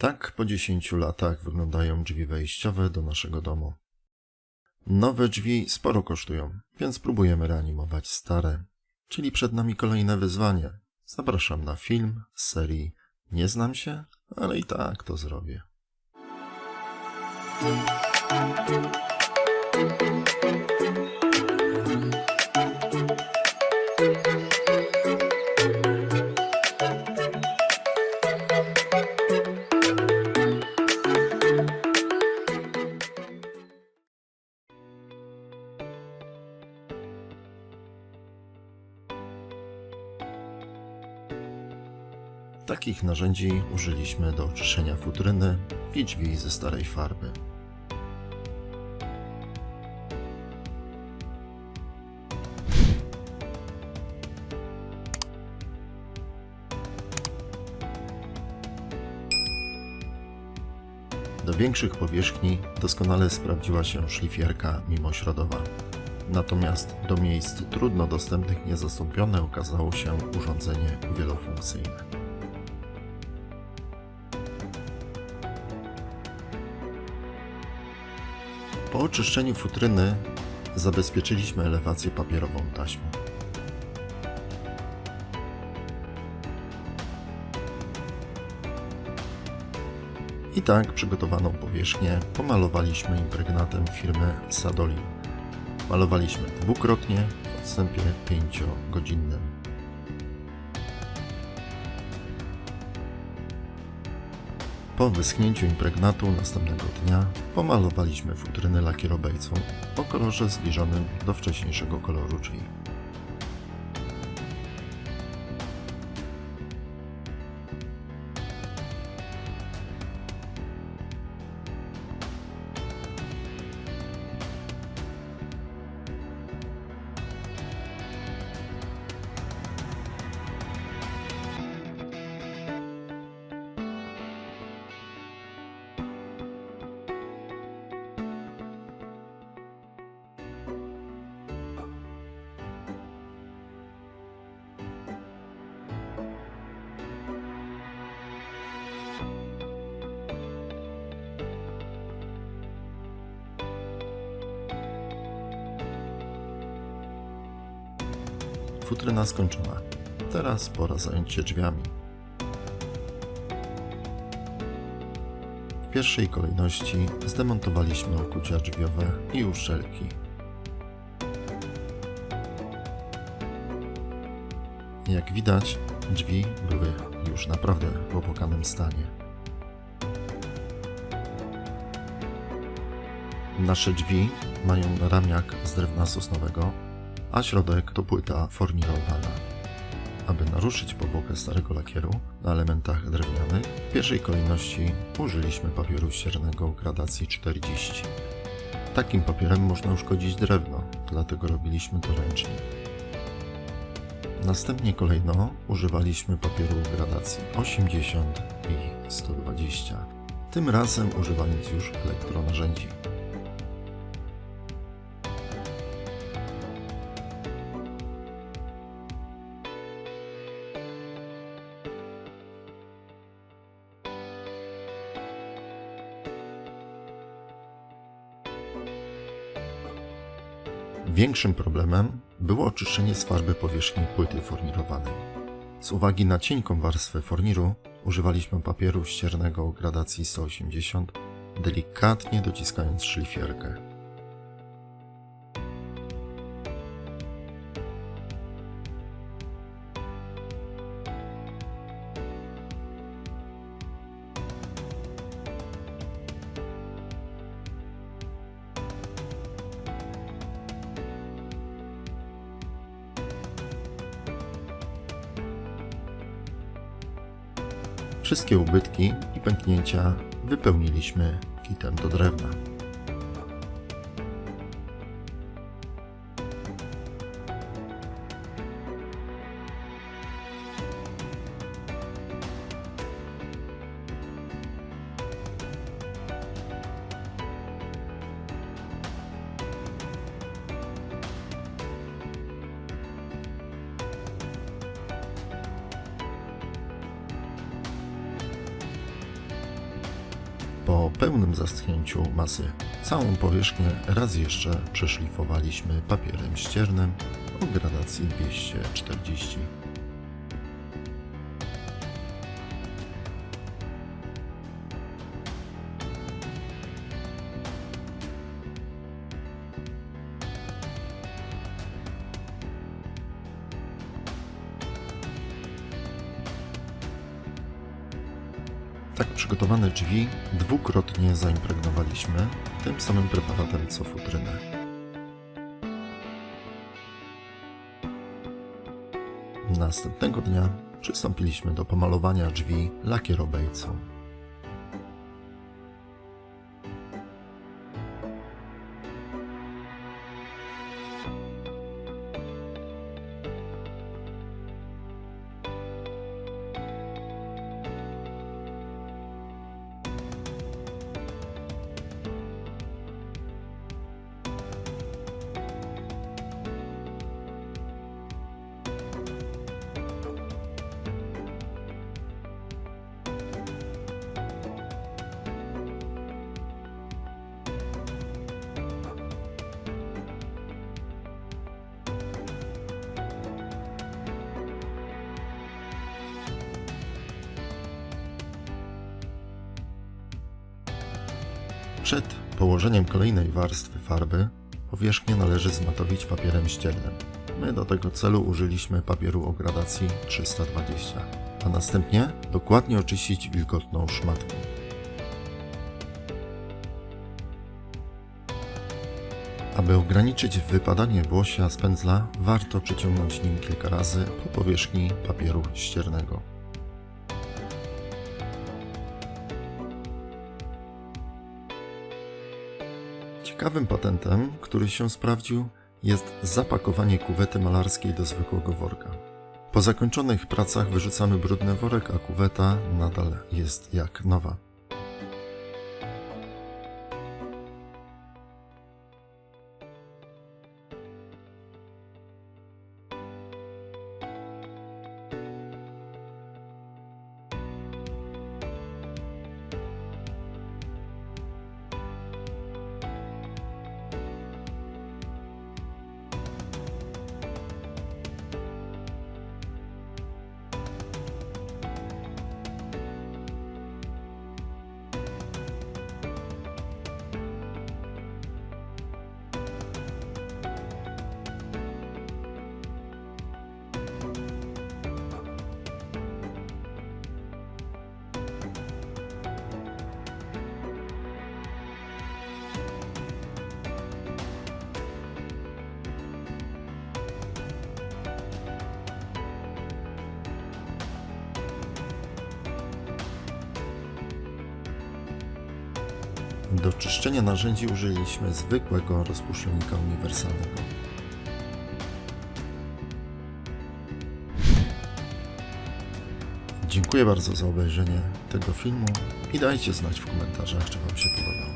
Tak po 10 latach wyglądają drzwi wejściowe do naszego domu. Nowe drzwi sporo kosztują, więc próbujemy reanimować stare. Czyli przed nami kolejne wyzwanie. Zapraszam na film z serii Nie znam się, ale i tak to zrobię. Takich narzędzi użyliśmy do oczyszczenia futryny i drzwi ze starej farby. Do większych powierzchni doskonale sprawdziła się szlifierka mimośrodowa. Natomiast do miejsc trudno dostępnych niezastąpione okazało się urządzenie wielofunkcyjne. Po oczyszczeniu futryny zabezpieczyliśmy elewację papierową taśmą. I tak przygotowaną powierzchnię pomalowaliśmy impregnatem firmy Sadoli. Malowaliśmy dwukrotnie w odstępie 5-godzinnym. Po wyschnięciu impregnatu następnego dnia pomalowaliśmy futryny lakierobejcą o kolorze zbliżonym do wcześniejszego koloru drzwi. Futryna skończona. Teraz pora zająć się drzwiami. W pierwszej kolejności zdemontowaliśmy okucia drzwiowe i uszczelki. Jak widać, drzwi były już naprawdę w opłakanym stanie. Nasze drzwi mają ramiak z drewna sosnowego, a środek to płyta formirowana. Aby naruszyć powłokę starego lakieru na elementach drewnianych, w pierwszej kolejności użyliśmy papieru ściernego gradacji 40. Takim papierem można uszkodzić drewno, dlatego robiliśmy to ręcznie. Następnie kolejno używaliśmy papieru gradacji 80 i 120, tym razem używając już elektronarzędzi. Większym problemem było oczyszczenie z farby powierzchni płyty formirowanej. Z uwagi na cienką warstwę formiru używaliśmy papieru ściernego o gradacji 180, delikatnie dociskając szlifierkę. Wszystkie ubytki i pęknięcia wypełniliśmy kitem do drewna. Po pełnym zaschnięciu masy całą powierzchnię raz jeszcze przeszlifowaliśmy papierem ściernym o gradacji 240. przygotowane drzwi dwukrotnie zaimpregnowaliśmy tym samym preparatem co futrynę. Następnego dnia przystąpiliśmy do pomalowania drzwi lakierobejcą. Przed położeniem kolejnej warstwy farby powierzchnię należy zmatowić papierem ściernym. My do tego celu użyliśmy papieru o gradacji 320, a następnie dokładnie oczyścić wilgotną szmatką. Aby ograniczyć wypadanie włosia z pędzla, warto przeciągnąć nim kilka razy po powierzchni papieru ściernego. Ciekawym patentem, który się sprawdził, jest zapakowanie kuwety malarskiej do zwykłego worka. Po zakończonych pracach wyrzucamy brudny worek, a kuweta nadal jest jak nowa. Do czyszczenia narzędzi użyliśmy zwykłego rozpuszczalnika uniwersalnego. Dziękuję bardzo za obejrzenie tego filmu i dajcie znać w komentarzach, czy Wam się podobał.